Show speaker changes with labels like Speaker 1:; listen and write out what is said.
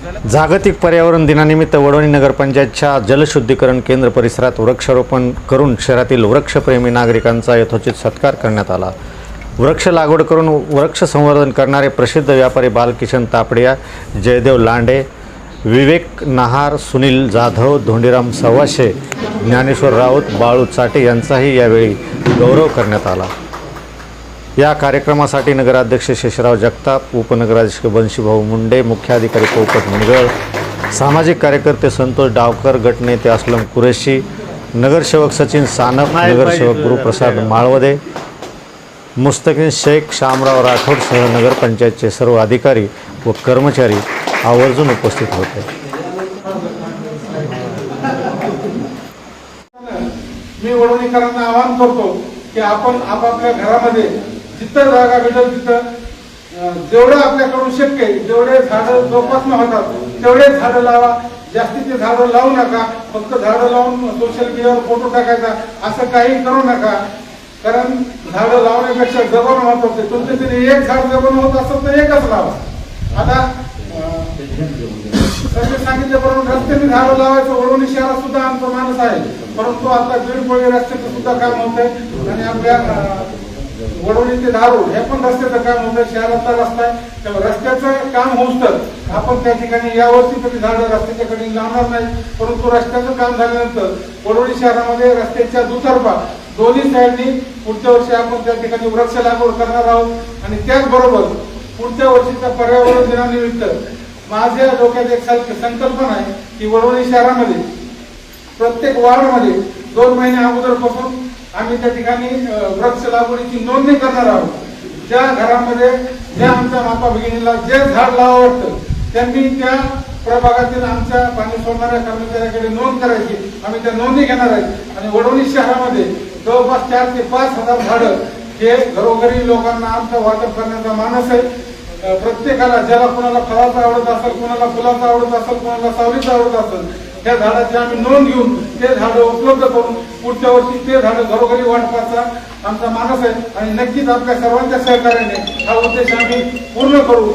Speaker 1: जागतिक पर्यावरण दिनानिमित्त वडवणी नगरपंचायतच्या जलशुद्धीकरण केंद्र परिसरात वृक्षारोपण करून शहरातील वृक्षप्रेमी नागरिकांचा यथोचित सत्कार करण्यात आला. वृक्ष लागवड करून वृक्ष संवर्धन करणारे प्रसिद्ध व्यापारी बालकिशन तापडिया जयदेव लांडे विवेक नहार सुनील जाधव धोंडीराम सवाशे ज्ञानेश्वर राऊत बाळू चाटे यांचाही यावेळी गौरव करण्यात आला. या कार्यक्रमासाठी नगराध्यक्ष शेषराव जगताप उपनगराध्यक्ष बंशीभाऊ मुंडे मुख्याधिकारी पोपट मुरगळ सामाजिक कार्यकर्ते संतोष डावकर गटनेते असलम कुरेशी नगरसेवक सचिन सानप नगरसेवक गुरुप्रसाद माळवदे मुस्तकीन शेख शामराव राठोडसह नगरपंचायतचे सर्व अधिकारी व कर्मचारी आवर्जून उपस्थित होते.
Speaker 2: मी आवाहन करतो की आपण आपापल्या घरामध्ये जिथं जागा भेटेल तिथं जेवढं आपल्याकडून शक्य आहे जेवढे झाडं जोपासना होतात तेवढे झाडं लावा. जास्तीचे झाडं लावू नका. फक्त झाडं लावून सोशल मीडियावर फोटो टाकायचा असं काही करू नका. कारण झाडं लावण्यापेक्षा जगवणं महत्वाचं तुमच्या तिने एक झाड जगवणं होत असेल तर एकच लावा. आता अं, सांगितले सांगितल्याप्रमाणे रस्त्याने झाडं लावायचं वडवणी शहरात सुद्धा आमचा माणूस आहे. परंतु आता बीडपोळी रस्त्याचं सुद्धा काम होत आहे आणि आपल्या वडोली ते धारूर हे पण रस्त्याचं काम होतं शहरातला रस्ता आहे. तेव्हा रस्त्याचं काम होतं आपण त्या ठिकाणी यावर्षी कधी झाडं रस्त्याच्या कडे लावणार नाही. परंतु रस्त्याचं काम झाल्यानंतर वडोली शहरामध्ये रस्त्याच्या दुतर्फा दोन्ही साईडनी पुढच्या वर्षी आपण त्या ठिकाणी वृक्ष लागवड करणार आहोत. आणि त्याचबरोबर पुढच्या वर्षीच्या पर्यावरण दिनानिमित्त माझ्या डोक्यात एक संकल्पना आहे की वडोली शहरामध्ये प्रत्येक वार्डमध्ये दोन महिने अगोदरपासून आम्ही त्या ठिकाणी वृक्ष लागवडीची नोंदणी करणार आहोत. ज्या घरामध्ये ज्या आमच्या मापा भगिनीला जे झाड लावा वाटतं त्यांनी त्या प्रभागातील आमच्या पाणी सोडणाऱ्या कर्मचाऱ्याकडे नोंद करायची. आम्ही त्या नोंदी घेणार आहे आणि वडवणी शहरामध्ये जवळपास चार ते पाच हजार झाडं हे घरोघरी लोकांना आमचं वाटप करण्याचा मानस आहे. प्रत्येकाला ज्याला कोणाला फळाचं आवडत असेल कोणाला फुलाचा आवडत असेल कोणाला सावलीचा आवडत असेल त्या झाडाची आम्ही नोंद घेऊन ते झाडं उपलब्ध करून पुढच्या वर्षी ते झाडं घरोघरी वाटपाचा आमचा मानस आहे आणि नक्कीच आपल्या सर्वांच्या सहकार्याने हा उद्देश आम्ही पूर्ण करू.